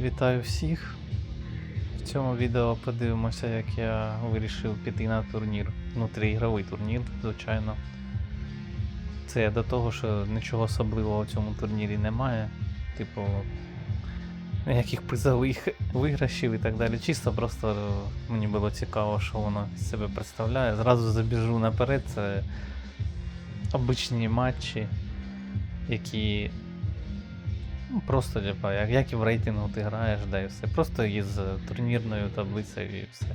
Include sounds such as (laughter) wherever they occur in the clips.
Вітаю всіх. В цьому відео подивимося, як я вирішив піти на турнір. Внутріігровий турнір, звичайно. Це до того, що нічого особливого в цьому турнірі немає. Типу, ніяких призових виграшів і так далі. Чисто просто мені було цікаво, що воно з себе представляє. Зразу забіжу наперед, це обичні матчі, які просто, типа, як, як і в рейтингу ти граєш, да і все. Просто із турнірною таблицею і все.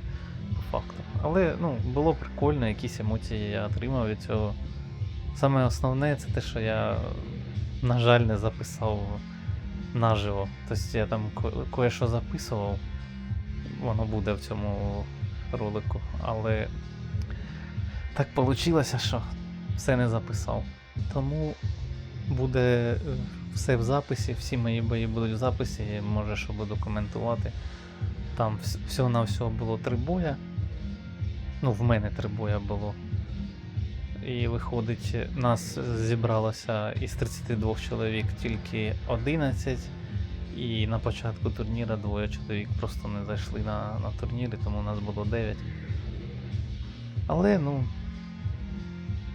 По факту. Але ну, було прикольно, якісь емоції я отримав від цього. Саме основне це те, що я, на жаль, не записав наживо. Тобто я там кое-що записував, воно буде в цьому ролику, але так вийшло, що все не записав. Тому буде е, все в записі, всі мої бої будуть в записі, і може, що буду коментувати. Там вс- всього на всього було три боя. Ну, в мене три боя було. І виходить, нас зібралося із 32 чоловік тільки 11. І на початку турніра двоє чоловік просто не зайшли на, на турнір, і тому нас було 9. Але, ну,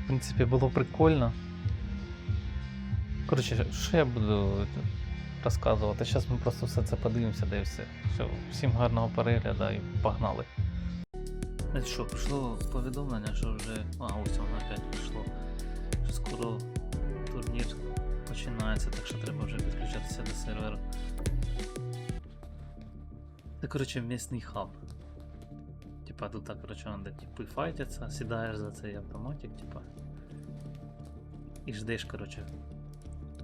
в принципі, було прикольно. Коротше, що я буду розказувати? Зараз ми просто все це подивимося, і все. Все, всім гарного перегляду і погнали. Що, прийшло повідомлення, що вже. А, ось воно опять прийшло. Що скоро турнір починається, так що треба вже підключатися до сервера. Це, коротше, місний хаб. Типа тут так, коротше, де типи файтяться, сідаєш за цей автоматик, типа. І ждеш, коротше,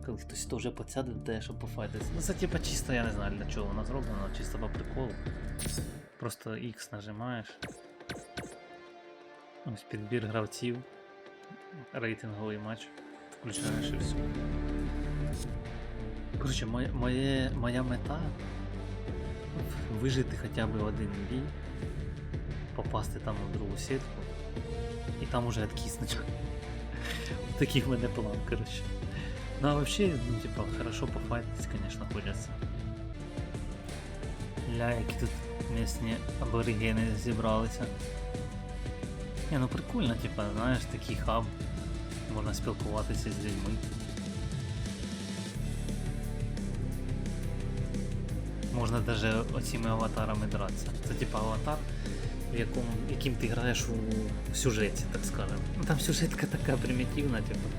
коли хтось теж підсяде до тебе, щоб пофайтитися. Ну це типа чисто, я не знаю для чого воно зроблено, чисто по приколу. Просто X нажимаєш. Ось підбір гравців. Рейтинговий матч. Включаєш і все. Коротше, моє, моя мета вижити хоча б один бій, попасти там у другу сітку і там уже откиснуть. Такий в мене план, коротше. Ну а вообще, ну типа, хорошо пофайтить, конечно, хочется. Ля, які тут місні аборигени зібралися. Ні, ну прикольно, типа, знаєш, такий хаб. Можна спілкуватися з людьми. Можна даже оціми аватарами дратися. Це типа аватар, в якому, яким ти граєш у, сюжеті, так скажемо. Ну там сюжетка така примітивна, типа.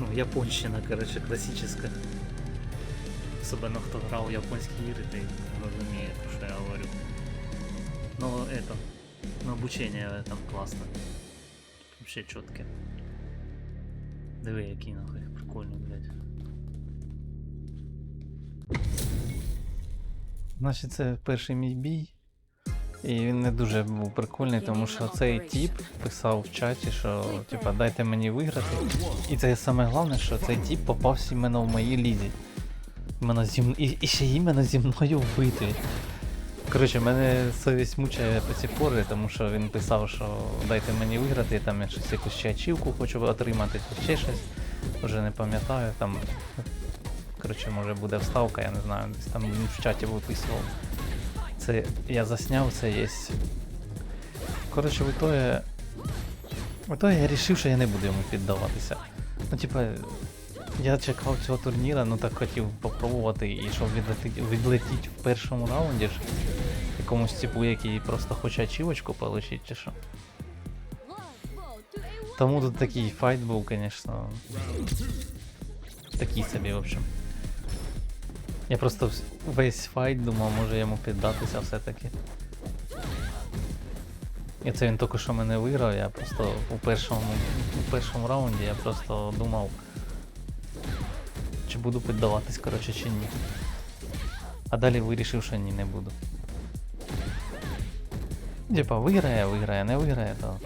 А, Ну, японщина, короче, классическая. Особенно хто грав у японські ігри, той розуміє, про що я говорю. Но это, ну обучение там классно. Вообще чітке. Диви, який нахуй, прикольний, блядь. Значить, це перший мій бій. І він не дуже був прикольний, тому що цей тіп писав в чаті, що типа дайте мені виграти. І це саме головне, що цей тіп попався іменно в моїй лізі. Іменно зі м- і, і ще іменно зі мною вбитий. Коротше, мене совість мучає по ці пори, тому що він писав, що дайте мені виграти, там я щось якусь ще ачівку хочу отримати, чи ще щось. Вже не пам'ятаю, там. Коротше, може буде вставка, я не знаю, десь там в чаті виписував. Це я засняв, це є. Коротше, в ітогі... В ітогі я вирішив, що я не буду йому піддаватися. Ну, типа, я чекав цього турніра, ну так хотів попробувати і щоб відлетіть, відлетіть в першому раунді ж якомусь типу, який просто хоче ачівочку отримати, чи що. Тому тут такий файт був, звісно. Такий собі, в общем. Я просто весь файт думав, може йому піддатися все-таки. І це він тільки що мене виграв, я просто у першому, у першому раунді я просто думав, чи буду піддаватись, коротше, чи ні. А далі вирішив, що ні, не буду. Типа, виграє, виграє, не виграє, то.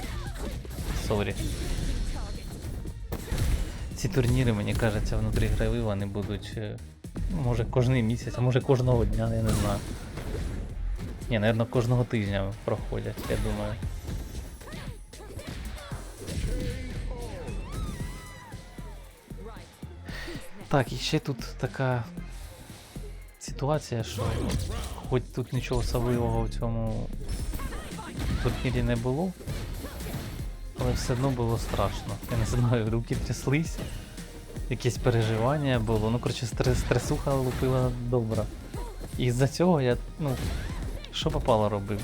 Сорі. Ці турніри, мені кажеться, внутрігрові вони будуть. Може кожний місяць, а може кожного дня, я не знаю. Ні, напевно, кожного тижня проходять, я думаю. Так, і ще тут така ситуація, що хоч тут нічого особливого в цьому турнірі не було, але все одно було страшно. Я не знаю, руки тряслись, якесь переживання було. Ну, коротше, стрес, стресуха лупила добра. І з-за цього я, ну, що попало робив.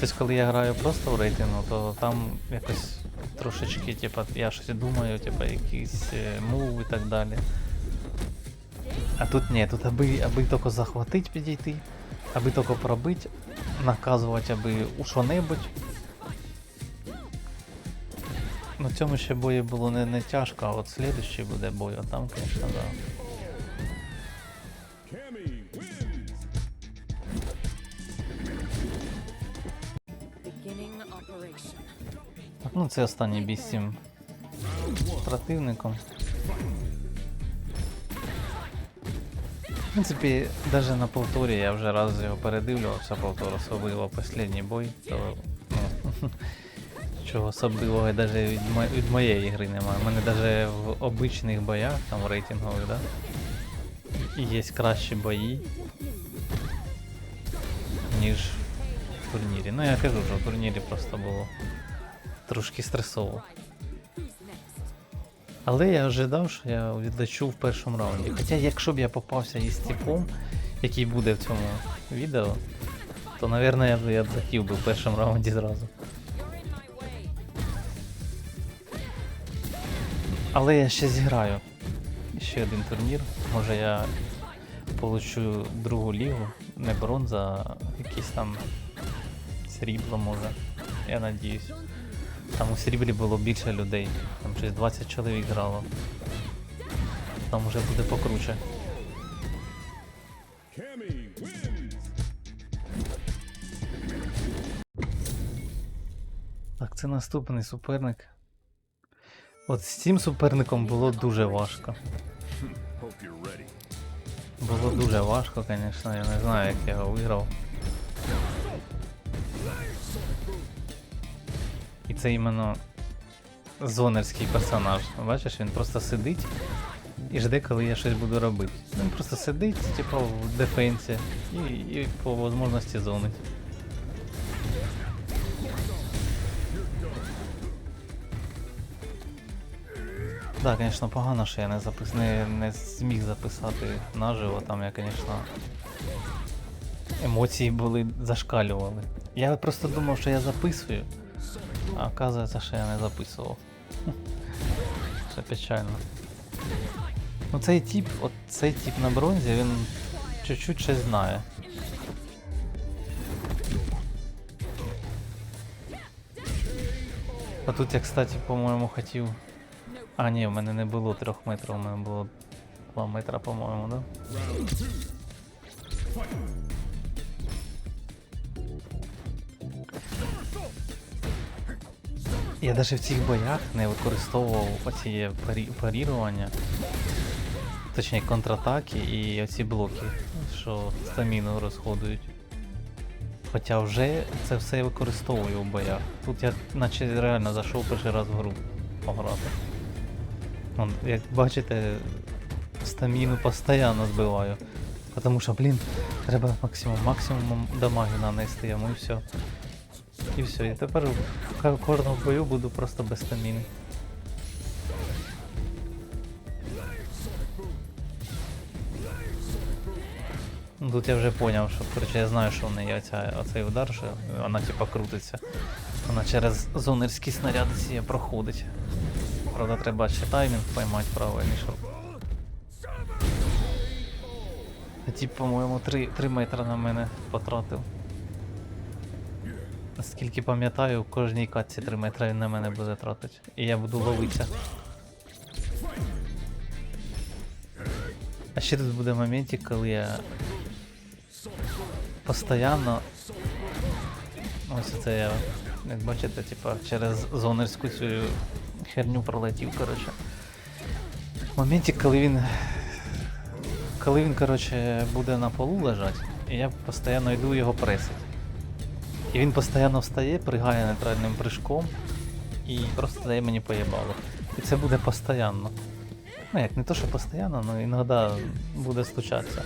Тобто, коли я граю просто в рейтингу, то там якось трошечки, типа, я щось думаю, типа, якісь е, мув і так далі. А тут ні, тут аби, аби тільки захватить підійти, аби тільки пробити, наказувати аби у що-небудь. В цьому ще бої було не, не тяжко, а от слідущий буде бой, а там, звісно, да. Так, ну це останній бій з цим противником. В принципі, навіть на повторі я вже раз його передивлювався, повтор особливо останній бой, то ну, (laughs) чого особливого навіть від, мо- від моєї гри немає. У мене навіть в обичних боях, там рейтингових, да, є кращі бої, ніж в турнірі. Ну я кажу, що в турнірі просто було трошки стресово. Але я ожидав, що я відлечу в першому раунді. Хоча якщо б я попався із типом, який буде в цьому відео, то, напевно, я б я б захотів би в першому раунді зразу. Але я ще зіграю ще один турнір. Може я получу другу лігу, не бронза, а якийсь там срібло може. Я надіюсь. Там у сріблі було більше людей. Там щось 20 чоловік грало. Там вже буде покруче. Так, це наступний суперник. От з цим суперником було дуже важко. Було дуже важко, звісно, я не знаю, як я його виграв. І це іменно зонерський персонаж. Бачиш, він просто сидить і жде, коли я щось буду робити. Він просто сидить, типу, в дефенсі і, і по можливості зонить. Так, да, звісно, погано, що я не запис... не, не зміг записати наживо, там я, звісно, емоції були зашкалювали. Я просто думав, що я записую, а оказується, що я не записував. (laughs) Це печально. Ну цей тип, от цей тип на бронзі, він чуть-чуть щось знає. А тут я, кстати, по-моєму, хотів. А, ні, в мене не було трьох метрів, у мене було 2 метра, по-моєму, да? Я навіть в цих боях не використовував оці парі... парірування, точніше контратаки і оці блоки, що стаміну розходують. Хоча вже це все використовую в боях. Тут я наче реально зайшов перший раз в гру пограти. Вон, як бачите, стаміну постійно збиваю. Потому що, блін, треба максимум, максимум дамаги нанести йому і все. І все, і тепер в кожному бою буду просто без стаміни. Ну, Тут я вже зрозумів, що коротше, я знаю, що в неї оця, оцей удар, що вона типа крутиться. Вона через зонерські снаряди ці проходить. Правда, треба ще таймінг поймати правильний, щоб. А тип, по-моєму, 3, 3 метри на мене потратив. Наскільки пам'ятаю, в кожній катці 3 метри він на мене буде тратити. І я буду ловитися. А ще тут буде моментик, коли я постоянно. Ось це я, як бачите, типа через зонерську цю херню пролетів, коротше. В моменті, коли він Коли він коротше, буде на полу лежати, я постійно йду його пресить. І він постійно встає, пригає нейтральним прыжком і просто дає мені поєбало. І це буде постійно. Ну як, не то що постійно, але іноді буде стучатися.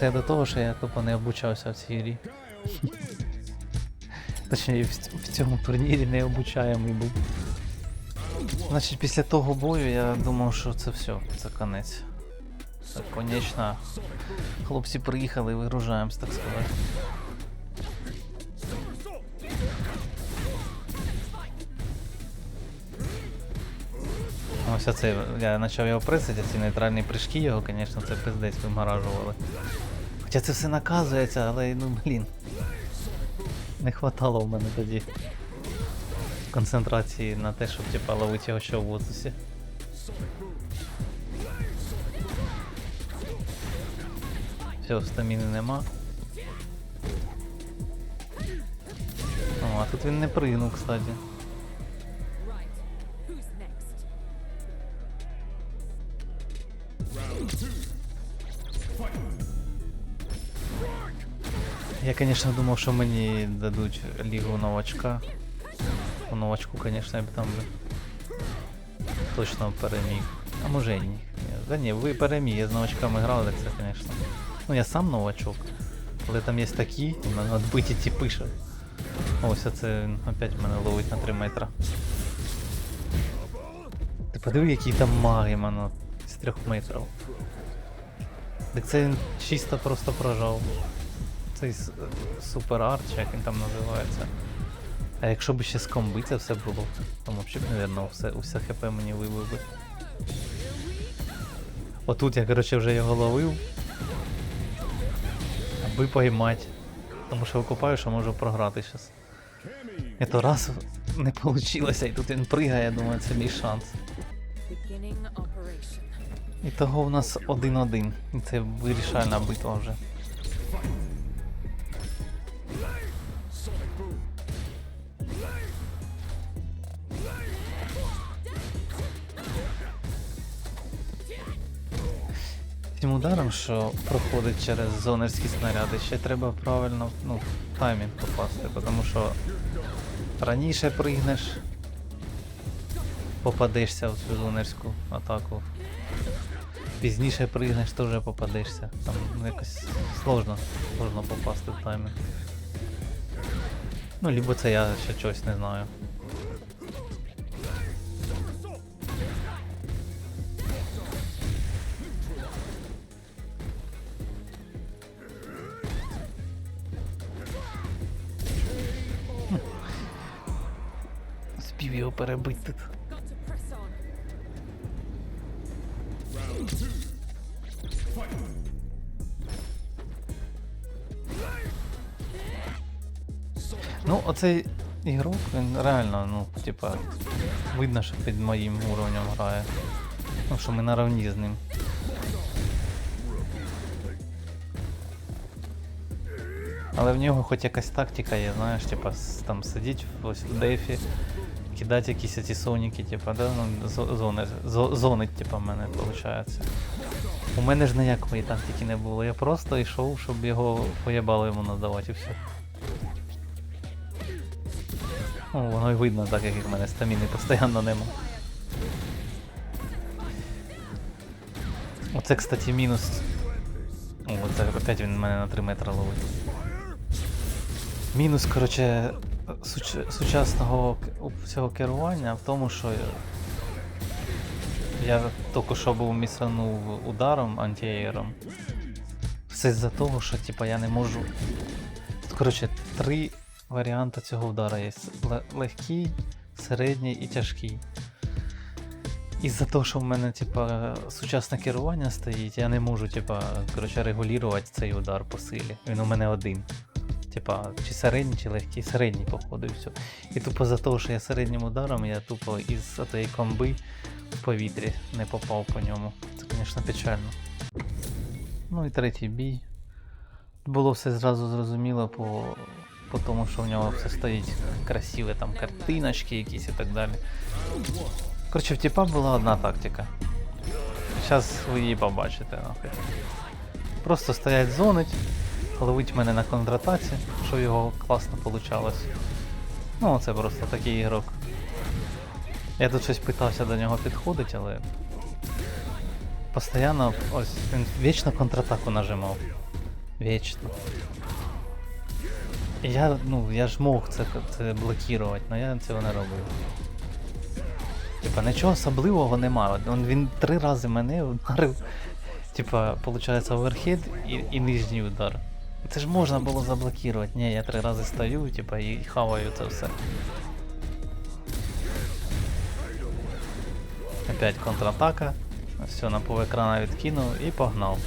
Це до того, що я тупо не обучався в цій грі. Точніше, в, цьому турнірі не обучаємий був. Значить, після того бою я думав, що це все, це конець. Це конечно. Хлопці приїхали, вигружаємось, так сказати. Ось оце, я почав його пресити, ці нейтральні прыжки його, звісно, це пиздець виморажували. Хоча це все наказується, але ну блін. Не хватало в мене тоді концентрації на те, щоб типа ловити його ще в воздусі. Все, стаміни нема. О, а тут він не пригнув, кстати. Я, конечно, думав, що мені дадуть лігу новачка. У новачку, конечно, я б там точно переміг. А може і ні. Да ні, ви переміг, я з новачками грав, так це, конечно. Ну я сам новачок. Але там є такі, мене відбиті ті пише. Ось це опять мене ловить на 3 метра. Ти подиви, які там маги, мано, з 3 метрів. Так це він чисто просто прожав цей с- супер арт, чи як він там називається. А якщо б ще з комби це все було, то взагалі б, мабуть, все, усе хп мені вибив би. Отут я, коротше, вже його ловив. Аби поймати. Тому що викупаю, що можу програти зараз. І то раз не вийшло, і тут він пригає, я думаю, це мій шанс. І того в нас 1-1. І це вирішальна битва вже. Ударом, що проходить через зонерські снаряди, ще треба правильно ну, таймінг попасти, тому що раніше пригнеш, попадешся в цю зонерську атаку. Пізніше пригнеш, теж попадешся. Там якось сложно, сложно попасти в таймінг. Ну, либо це я ще щось не знаю. Перебити. Ну, оцей ігрок, він реально, ну, типа, видно, що під моїм уровнем грає. Ну, що ми наравні з ним. Але в нього хоч якась тактика є, знаєш, типа, там сидіть ось в дефі, кидати якісь ці соніки, типа, да, ну, зо- зони, зонить, типа, в мене виходить. У мене ж ніякої тактики не було, я просто йшов, щоб його поєбало йому надавати і все. Ну, воно й видно, так як в мене стаміни постійно нема. Оце, кстати, мінус. О, оце опять він мене на 3 метри ловить. Мінус, короче, суч... сучасного цього керування в тому, що я тільки що був місранув ударом антиаером. Все з-за того, що типа я не можу. Коротше, три варіанти цього удара є: Ле- легкий, середній і тяжкий. Із-за того, що в мене, типа, сучасне керування стоїть, я не можу, типа, коротше, регулювати цей удар по силі. Він у мене один. Типа, чи середній, чи легкий, середній, походу, і все. І тупо за того, що я середнім ударом, я тупо із отої комби в повітрі не попав по ньому. Це, звісно, печально. Ну і третій бій. Було все зразу зрозуміло по, по тому, що в нього все стоїть красиве, там картиночки якісь і так далі. Коротше, в тіпа була одна тактика. Зараз ви її побачите, нахуй. Просто стоять зонить, ловить мене на контратаці, що його класно вийшло. Ну, це просто такий ігрок. Я тут щось питався до нього підходити, але. Постоянно ось він вічно контратаку нажимав. Вічно. Я, ну, я ж мог це, це блокувати, але я цього не робив. Типа, нічого особливого немає. Он, він три рази мене ударив. Типа, виходить, оверхед і, і нижній удар. Це ж можна було заблокувати. Ні, я три рази стою, типа, і хаваю це все. Опять контратака. Все, на пол екрана відкинув і погнав.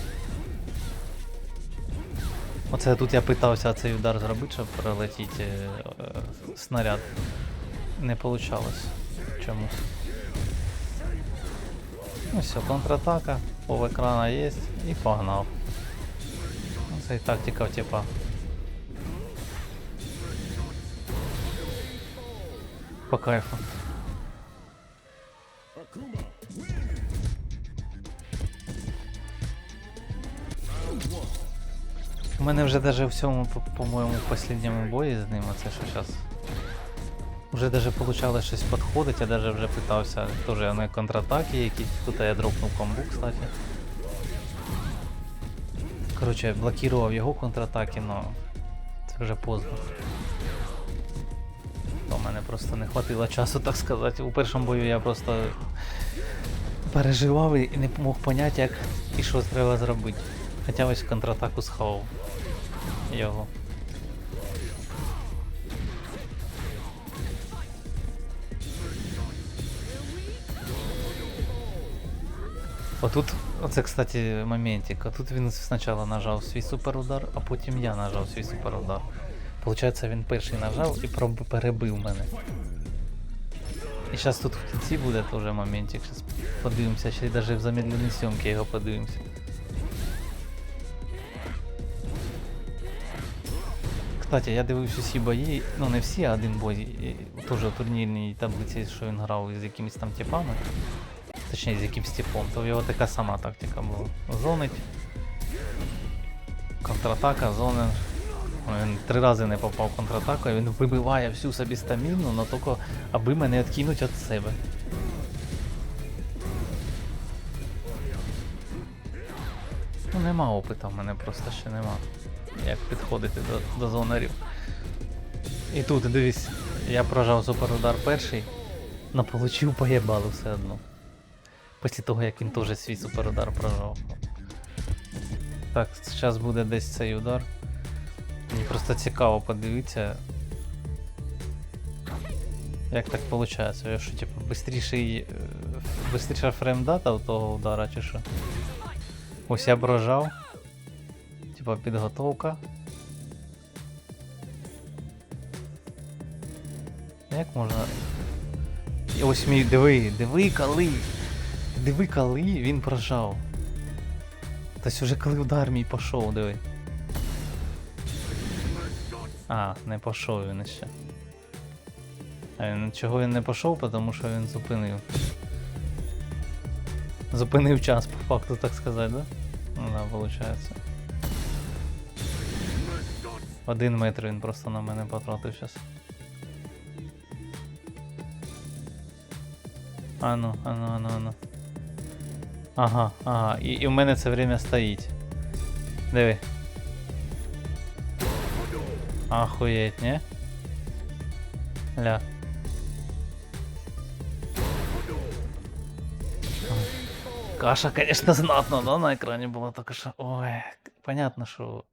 Оце тут я питався цей удар зробити, щоб пролетіти е, е, снаряд. Не получалось чомусь. Ну все, контратака, пол екрана є і погнав. Це і тактика, типа. По кайфу. У мене вже даже в цьому, по- по-моєму, останньому бої з ним, що зараз. Уже даже получалось щось підходить, я даже вже питався, теж на контратаки якісь. Тут я дропнув комбу, кстати. Короче, блокував його контратаки, но це вже поздно. В мене просто не хватило часу, так сказати. У першому бою я просто переживав і не мог поняти, як і що треба зробити. Хоча ось контратаку схавав його. Отут, оце, кстати, моментик. А тут він спочатку нажав свій суперудар, а потім я нажав свій суперудар. Получається, він перший нажав і перебив мене. І зараз тут в кінці буде теж моментик. Зараз подивимося, ще й навіть в замедленій зйомці його подивимося. Кстати, я дивився всі бої, ну не всі, а один бой, теж у турнірній таблиці, що він грав із якимись там типами. Точніше, з якимсь типом, то в його така сама тактика була. Зонить. Контратака, зонен. Він три рази не попав і він вибиває всю собі стаміну, але тільки аби мене відкинуть від себе. Ну нема опиту в мене просто ще нема. Як підходити до, до зонерів. І тут, дивись, я прожав суперудар перший, но получив поєбало все одно. Після того, як він теж свій суперудар прожав. Так, зараз буде десь цей удар. Мені просто цікаво подивитися. Як так виходить? Я що, типу, бистріший, е, бистріша фреймдата у того удара чи що? Ось я прожав. Типа підготовка. Як можна. Ось мій диви, диви коли. Диви коли він прожав. Тобто уже коли удар мій пішов, диви. А, не пішов він ще. А він, чого він не пішов, тому що він зупинив. Зупинив час, по факту, так сказати, да? Ну да, виходить. Один метр він просто на мене потратив зараз. Ану, ану, ану, ану. Ага, ага. І, і в мене це время стоїть. Диви. Ахуєть, не? Ля. Каша, конечно, знатно, да, на екрані була така що. Ой, понятно, що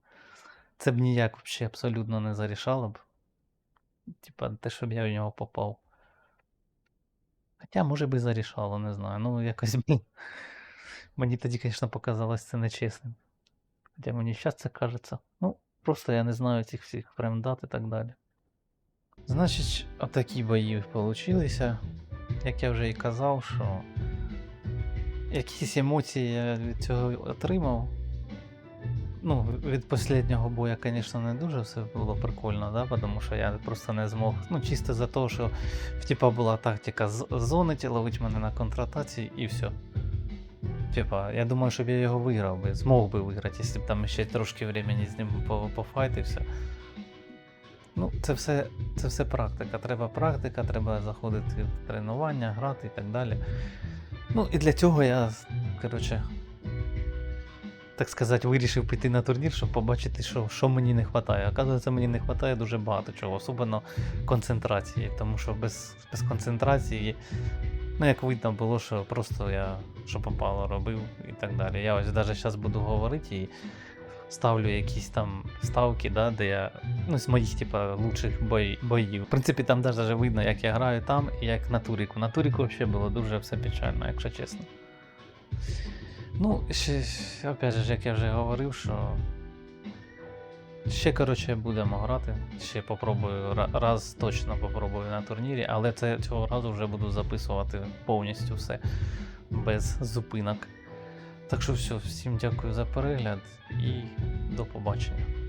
це б ніяк вообще абсолютно не зарішало б. Типа, те, щоб я в нього попав. Хоча, може би зарішало, не знаю. Ну, якось, блін. Мені тоді, звісно, показалось це нечесним. Хоча мені зараз це кажеться. Ну, просто я не знаю цих всіх фреймдат і так далі. Значить, отакі бої получилися. Як я вже і казав, що якісь емоції я від цього отримав. Ну, від останнього боя, звісно, не дуже все було прикольно, да? тому що я просто не змог. Ну, чисто за те, що типа була тактика з- зонити, ловить мене на контратації і все. Типа, я думаю, щоб я його виграв би, змог би виграти, якщо б там ще трошки времени з ним по- пофайтився. Ну, це все, це все практика. Треба практика, треба заходити в тренування, грати і так далі. Ну, і для цього я, коротше, так сказати, вирішив піти на турнір, щоб побачити, що, що мені не вистачає. Оказується, мені не вистачає дуже багато чого, особливо концентрації, тому що без, без концентрації, ну як видно було, що просто я що попало робив і так далі. Я ось навіть зараз буду говорити і ставлю якісь там ставки, да, де я. Ну, з моїх, типа, лучших боїв. В принципі, там навіть видно, як я граю там і як на Туріку. На Туріку взагалі було дуже все печально, якщо чесно. Ну, ще, опять же, як я вже говорив, що. Ще, коротше, будемо грати. Ще попробую раз точно попробую на турнірі, але це цього разу вже буду записувати повністю все без зупинок. Так що все, всім дякую за перегляд і до побачення.